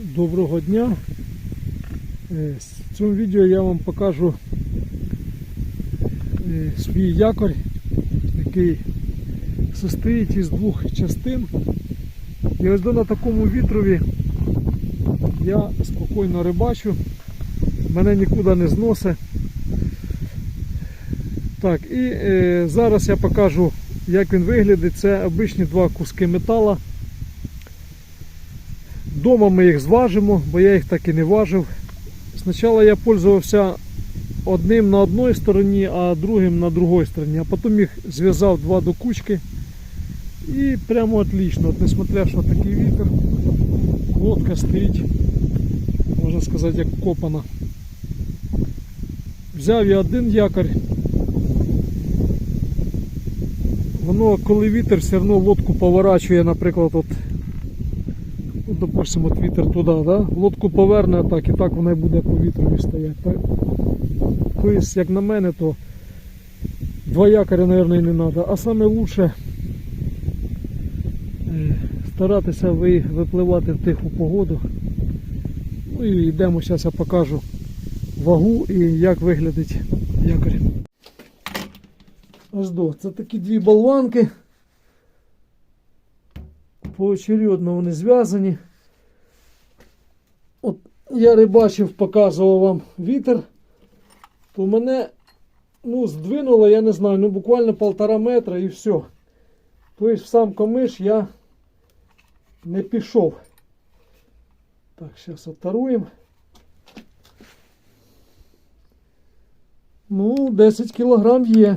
Доброго дня. Е, В цьому відео я вам покажу е, свій якорь, який состоїть із двох частин. І ось на такому вітрові я спокійно рибачу, мене нікуди не зносить. Так, і е, зараз я покажу, як він виглядить. Це обичні два куски метала. Дома ми їх зважимо, бо я їх так і не важив. Спочатку я пользувався одним на одній стороні, а другим на другій стороні. А потім їх зв'язав два до кучки. І прямо отлично. От несмотря, що такий вітер, лодка стоїть, можна сказати, як копана. Взяв я один якорь. Воно, коли вітер, все одно лодку поворачує, наприклад, от Ну, допустим, от вітер туди, да? лодку поверне так і так вона буде по вітрові стояти. Тобто, як на мене, то два якоря, мабуть, і не треба. А саме лучше е, старатися випливати в тиху погоду. Ну і йдемо, зараз я покажу вагу і як виглядить якорь. Ось до, це такі дві болванки поочередно вони зв'язані. От я рибачив, показував вам вітер, то мене ну, здвинуло, я не знаю, ну буквально полтора метра і все. Тобто в сам комиш я не пішов. Так, зараз оттаруємо. Ну, 10 кілограм є.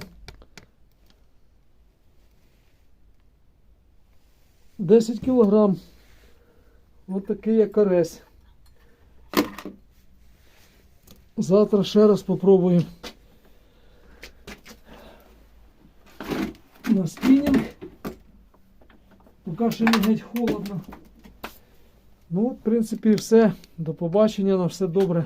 10 кілограм. Ось такий я карась. Завтра ще раз попробуємо на спінінг. Поки ще не геть холодно. Ну, в принципі, все. До побачення, на все добре.